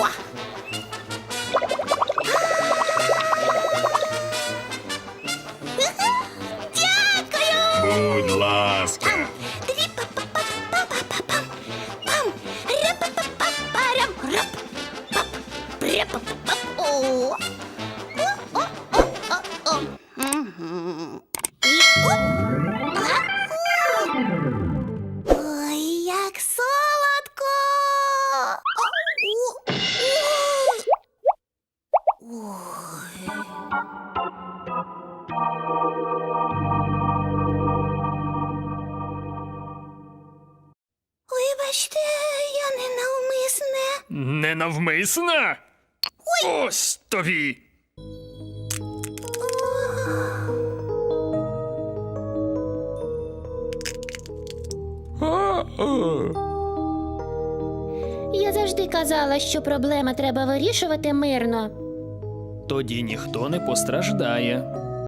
О! Дякую! Будь ласка. Трі-па-па-па-па-па-па-пам. Пам. Ра-па-па-па-парам. Рап. Пап. Ра-па-па-пап. О. О-о-о-о-о. Мгм. І оп. Вибачте, я не навмисне. Ненавмисна? Ось тобі. Я завжди казала, що проблеми треба вирішувати мирно. Тоді ніхто не постраждає.